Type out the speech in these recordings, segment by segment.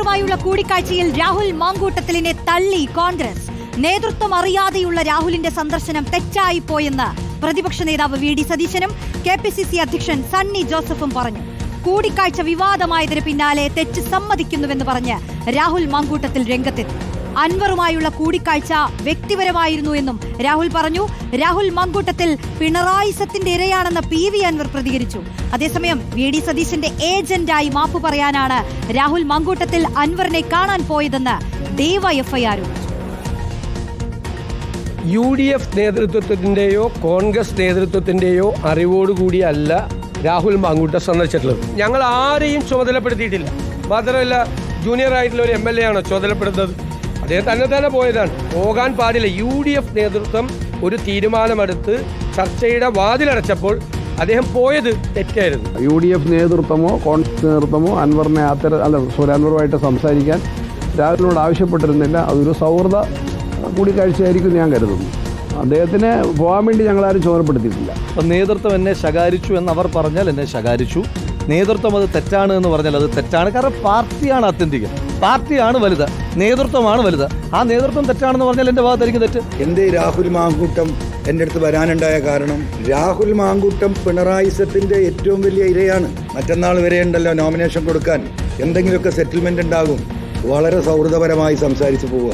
അൻവറുമായുള്ള കൂടിക്കാഴ്ചയിൽ രാഹുൽ മാങ്കൂട്ടത്തിലിനെ തള്ളി കോൺഗ്രസ്. നേതൃത്വം അറിയാതെയുള്ള രാഹുലിന്റെ സന്ദർശനം തെറ്റായി പോയെന്ന് പ്രതിപക്ഷ നേതാവ് വി ഡി സതീശനും കെ പി സി സി അധ്യക്ഷൻ സണ്ണി ജോസഫും പറഞ്ഞു. കൂടിക്കാഴ്ച വിവാദമായതിന് പിന്നാലെ തെറ്റ് സമ്മതിക്കുന്നുവെന്ന് പറഞ്ഞ് രാഹുൽ മാങ്കൂട്ടത്തിൽ രംഗത്തെത്തി. അൻവറുമായുള്ള കൂടിക്കാഴ്ച വ്യക്തിപരമായിരുന്നു എന്നും രാഹുൽ പറഞ്ഞു. രാഹുൽ മങ്കൂട്ടത്തിൽ പിണറായി സത്തിന്റെ ഇരയാണെന്ന് പി വി അൻവർ പ്രതികരിച്ചു. അതേസമയം വി ഡി സതീശന്റെ ഏജന്റായി മാപ്പ് പറയാനാണ് രാഹുൽ മങ്കൂട്ടത്തിൽ അൻവറിനെ കാണാൻ പോയതെന്ന് ഡിവൈഎഫ്ഐ ആരോപിച്ചു യു ഡി എഫ് നേതൃത്വത്തിന്റെയോ കോൺഗ്രസ് നേതൃത്വത്തിന്റെയോ അറിവോടുകൂടിയല്ല രാഹുൽ മാങ്കൂട്ട സന്ദർശിച്ചിട്ടുള്ളത്. ഞങ്ങൾ ആരെയും ചുമതലപ്പെടുത്തിയിട്ടില്ല. മാത്രമല്ല ജൂനിയർ ആയിട്ടുള്ള ഒരു എം എൽ എ ആണോ ചുമതലപ്പെടുന്നത്? അദ്ദേഹം തന്നെ തന്നെ പോയതാണ്. പോകാൻ പാടില്ല. യു ഡി എഫ് നേതൃത്വം ഒരു തീരുമാനമെടുത്ത് ചർച്ചയുടെ വാതിലടച്ചപ്പോൾ അദ്ദേഹം പോയത് തെറ്റായിരുന്നു. യു ഡി എഫ് നേതൃത്വമോ കോൺഗ്രസ് നേതൃത്വമോ അൻവറിനെ അത്തരം അല്ല സോറി അൻവറുമായിട്ട് സംസാരിക്കാൻ രാഹുലിനോട് ആവശ്യപ്പെട്ടിരുന്നില്ല. അതൊരു സൗഹൃദ കൂടിക്കാഴ്ചയായിരിക്കും ഞാൻ കരുതുന്നു. അദ്ദേഹത്തിന് പോകാൻ വേണ്ടി ഞങ്ങളാരും ചുമതലപ്പെടുത്തിയിട്ടില്ല അപ്പം നേതൃത്വം എന്നെ ശകാരിച്ചു എന്ന് അവർ പറഞ്ഞാൽ എന്നെ ശകാരിച്ചു. നേതൃത്വം അത് തെറ്റാണ് എന്ന് പറഞ്ഞാൽ അത് തെറ്റാണ്. കാരണം പാർട്ടിയാണ് അത്യന്തികം പാർട്ടിയാണ് വലുത്. നേതൃത്വമാണ് വലുത്. ആ നേതൃത്വം തെറ്റാണെന്ന് പറഞ്ഞാൽ എന്റെ ഭാഗത്തായിരിക്കും തെറ്റ്. എന്റെ രാഹുൽ മാങ്കൂട്ടം എന്റെ അടുത്ത് വരാനുണ്ടായ കാരണം? രാഹുൽ മാങ്കൂട്ടം പിണറായി പിണറായിസത്തിന്റെ ഏറ്റവും വലിയ ഇരയാണ്. മറ്റന്നാൾ വരെ ഉണ്ടല്ലോ നോമിനേഷൻ കൊടുക്കാൻ. എന്തെങ്കിലുമൊക്കെ സെറ്റിൽമെന്റ് ഉണ്ടാകും. വളരെ സൗഹൃദപരമായി സംസാരിച്ചു പോവുക.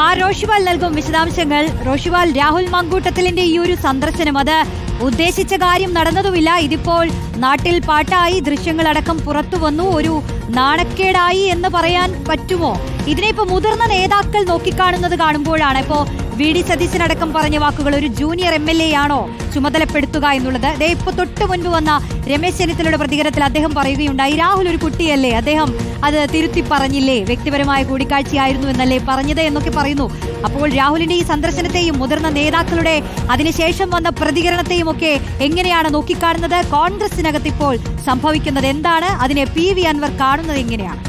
ആ റോഷിവാൽ നൽകും വിശദാംശങ്ങൾ. റോഷിവാൽ രാഹുൽ മങ്കൂട്ടത്തിലിന്റെ ഈ ഒരു സന്ദർശനം അത് ഉദ്ദേശിച്ച കാര്യം നടന്നതുമില്ല. ഇതിപ്പോൾ നാട്ടിൽ പാട്ടായി ദൃശ്യങ്ങളടക്കം പുറത്തു വന്നു. ഒരു നാണക്കേടായി എന്ന് പറയാൻ പറ്റുമോ? ഇതിനെ ഇപ്പൊ മുതിർന്ന നേതാക്കൾ നോക്കിക്കാണുന്നത് കാണുമ്പോഴാണ്. ഇപ്പോ വി ഡി സതീശനടക്കം പറഞ്ഞ വാക്കുകൾ ഒരു ജൂനിയർ എം എൽ എ ആണോ ചുമതലപ്പെടുത്തുക എന്നുള്ളത്? ദേ ഇപ്പൊ തൊട്ടു മുൻപ് വന്ന രമേശ് ചെന്നിത്തലയുടെ പ്രതികരണത്തിൽ അദ്ദേഹം പറയുകയുണ്ടായി. രാഹുൽ ഒരു കുട്ടിയല്ലേ? അദ്ദേഹം അത് തിരുത്തി പറഞ്ഞില്ലേ? വ്യക്തിപരമായ കൂടിക്കാഴ്ചയായിരുന്നു എന്നല്ലേ പറഞ്ഞത് എന്നൊക്കെ പറയുന്നു. അപ്പോൾ രാഹുലിന്റെ ഈ സന്ദർശനത്തെയും മുതിർന്ന നേതാക്കളുടെ അതിനുശേഷം വന്ന പ്രതികരണത്തെയും ഒക്കെ എങ്ങനെയാണ് നോക്കിക്കാണുന്നത്? കോൺഗ്രസിനകത്ത് ഇപ്പോൾ സംഭവിക്കുന്നത് എന്താണ്? അതിനെ പി വി അൻവർ കാണുന്നത് എങ്ങനെയാണ്?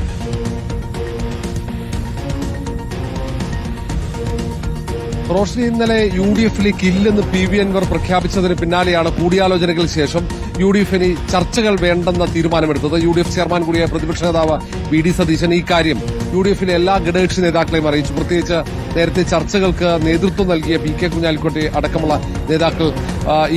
റോഷ്നി ഇന്നലെ യു ഡി എഫിലേക്ക് ഇല്ലെന്ന് പി വി അൻവർ പ്രഖ്യാപിച്ചതിന് പിന്നാലെയാണ് കൂടിയാലോചനകൾക്ക് ശേഷം യു ഡി എഫിന് ചർച്ചകൾ വേണ്ടെന്ന തീരുമാനമെടുത്തത്. യു ഡി എഫ് ചെയർമാൻ കൂടിയായ പ്രതിപക്ഷ നേതാവ് വി ഡി സതീശൻ ഈ കാര്യം യു ഡി എഫിലെ എല്ലാ ഘടകകക്ഷി നേതാക്കളെയും അറിയിച്ചു. പ്രത്യേകിച്ച് നേരത്തെ ചർച്ചകൾക്ക് നേതൃത്വം നൽകിയ പി കെ കുഞ്ഞാലിക്കോട്ടെ അടക്കമുള്ള നേതാക്കൾ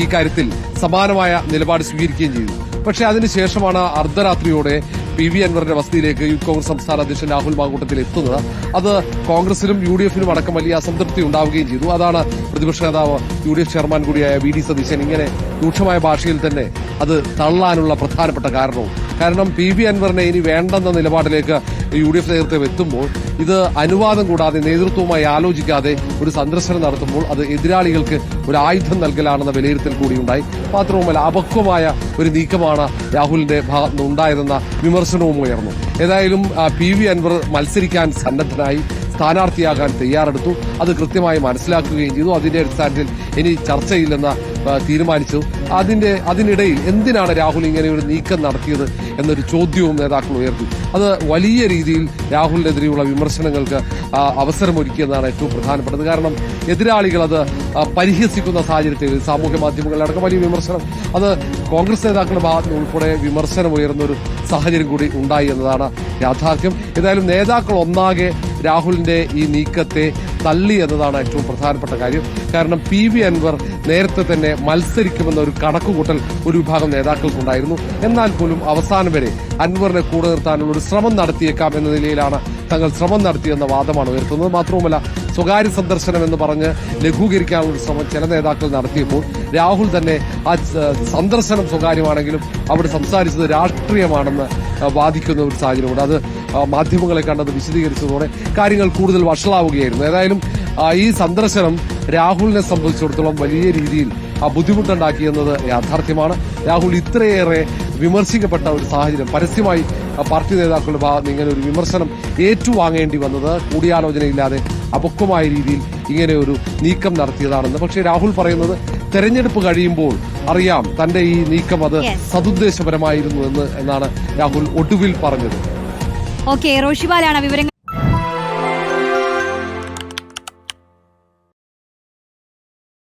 ഈ കാര്യത്തിൽ സമാനമായ നിലപാട് സ്വീകരിക്കുകയും ചെയ്തു. പക്ഷേ അതിനുശേഷമാണ് അർദ്ധരാത്രിയോടെ പി വി അൻവറിന്റെ വസതിയിലേക്ക് യൂത്ത് കോൺഗ്രസ് സംസ്ഥാന അധ്യക്ഷൻ രാഹുൽ മാങ്കൂട്ടത്തിൽ എത്തുന്നത്. അത് കോൺഗ്രസിനും യു ഡി എഫിനും അടക്കം വലിയ അസംതൃപ്തി ഉണ്ടാവുകയും ചെയ്തു. അതാണ് പ്രതിപക്ഷ നേതാവ് യു ഡി എഫ് ചെയർമാൻ കൂടിയായ വി ഡി സതീശൻ ഇങ്ങനെ രൂക്ഷമായ ഭാഷയിൽ തന്നെ അത് തള്ളാനുള്ള പ്രധാനപ്പെട്ട കാരണവും. കാരണം പി വി അൻവറിനെ ഇനി വേണ്ടെന്ന നിലപാടിലേക്ക് യു ഡി എഫ് നേതൃത്വം എത്തുമ്പോൾ ഇത് അനുവാദം കൂടാതെ നേതൃത്വവുമായി ആലോചിക്കാതെ ഒരു സന്ദർശനം നടത്തുമ്പോൾ അത് എതിരാളികൾക്ക് ഒരു ആയുധം നൽകലാണെന്ന വിലയിരുത്തൽ കൂടിയുണ്ടായി. മാത്രവുമല്ല അപക്വമായ ഒരു നീക്കമാണ് രാഹുലിന്റെ ഭാഗത്തു ഉണ്ടായതെന്ന വിമർശനവും ഉയർന്നു. ഏതായാലും പി വി അൻവർ മത്സരിക്കാൻ സന്നദ്ധനായി സ്ഥാനാർത്ഥിയാകാൻ തയ്യാറെടുത്തു. അത് കൃത്യമായി മനസ്സിലാക്കുകയും ചെയ്തു. അതിന്റെ അടിസ്ഥാനത്തിൽ ഇനി ചർച്ചയില്ലെന്ന് തീരുമാനിച്ചു. അതിന്റെ അതിനിടയിൽ എന്തിനാണ് രാഹുൽ ഇങ്ങനെ ഒരു നീക്കം നടത്തിയത് എന്നൊരു ചോദ്യവും നേതാക്കൾ ഉയർത്തി. അത് വലിയ രീതിയിൽ രാഹുലിനെതിരെയുള്ള വിമർശനങ്ങൾക്ക് അവസരമൊരുക്കിയെന്നാണ് ഏറ്റവും പ്രധാനപ്പെട്ടത്. കാരണം എതിരാളികൾ അത് പരിഹസിക്കുന്ന സാഹചര്യത്തിൽ സാമൂഹ്യ മാധ്യമങ്ങളിലടക്കം വലിയ വിമർശനം. അത് കോൺഗ്രസ് നേതാക്കളുടെ ഭാഗത്ത് ഉൾപ്പെടെ വിമർശനം ഉയർന്ന ഒരു സാഹചര്യം കൂടി ഉണ്ടായി എന്നതാണ് യാഥാർത്ഥ്യം. ഏതായാലും നേതാക്കൾ ഒന്നാകെ രാഹുലിന്റെ ഈ നീക്കത്തെ തള്ളി എന്നതാണ് ഏറ്റവും പ്രധാനപ്പെട്ട കാര്യം. കാരണം പി വി അൻവർ നേരത്തെ തന്നെ മത്സരിക്കുമെന്ന ഒരു കണക്കുകൂട്ടൽ ഒരു വിഭാഗം നേതാക്കൾക്കുണ്ടായിരുന്നു. എന്നാൽ പോലും അവസാനം വരെ അൻവറിനെ കൂടെ നിർത്താനുള്ള ഒരു ശ്രമം നടത്തിയേക്കാം എന്ന നിലയിലാണ് തങ്ങൾ ശ്രമം നടത്തിയെന്ന വാദമാണ് ഉയർത്തുന്നത്. മാത്രവുമല്ല സ്വകാര്യ സന്ദർശനം എന്ന് പറഞ്ഞ് ലഘൂകരിക്കാനുള്ള ശ്രമം ചില നേതാക്കൾ നടത്തിയപ്പോൾ രാഹുൽ തന്നെ ആ സന്ദർശനം സ്വകാര്യമാണെങ്കിലും അവിടെ സംസാരിച്ചത് രാഷ്ട്രീയമാണെന്ന് വാദിക്കുന്ന ഒരു സാഹചര്യമുണ്ട്. അത് മാധ്യമങ്ങളെ കണ്ടത് വിശദീകരിച്ചതോടെ കാര്യങ്ങൾ കൂടുതൽ വഷളാവുകയായിരുന്നു. ഏതായാലും ഈ സന്ദർശനം രാഹുലിനെ സംബന്ധിച്ചിടത്തോളം വലിയ രീതിയിൽ ആ, ബുദ്ധിമുട്ടുണ്ടാക്കിയെന്നത് യാഥാർത്ഥ്യമാണ്. രാഹുൽ ഇത്രയേറെ വിമർശിക്കപ്പെട്ട ഒരു സാഹചര്യം പരസ്യമായി പാർട്ടി നേതാക്കളുടെ ഭാഗത്ത് ഇങ്ങനെ ഒരു വിമർശനം ഏറ്റുവാങ്ങേണ്ടി വന്നത് കൂടിയാലോചനയില്ലാതെ അപക്വമായ രീതിയിൽ ഇങ്ങനെ ഒരു നീക്കം നടത്തിയതാണെന്ന്. പക്ഷേ രാഹുൽ പറയുന്നത് തെരഞ്ഞെടുപ്പ് കഴിയുമ്പോൾ അറിയാം തന്റെ ഈ നീക്കം അത്. സതുദ്ദേശപരമായിരുന്നു എന്ന് എന്നാണ് രാഹുൽ ഒടുവിൽ പറഞ്ഞത്. ഓക്കെ റോഷിബാലാണ് വിവരങ്ങൾ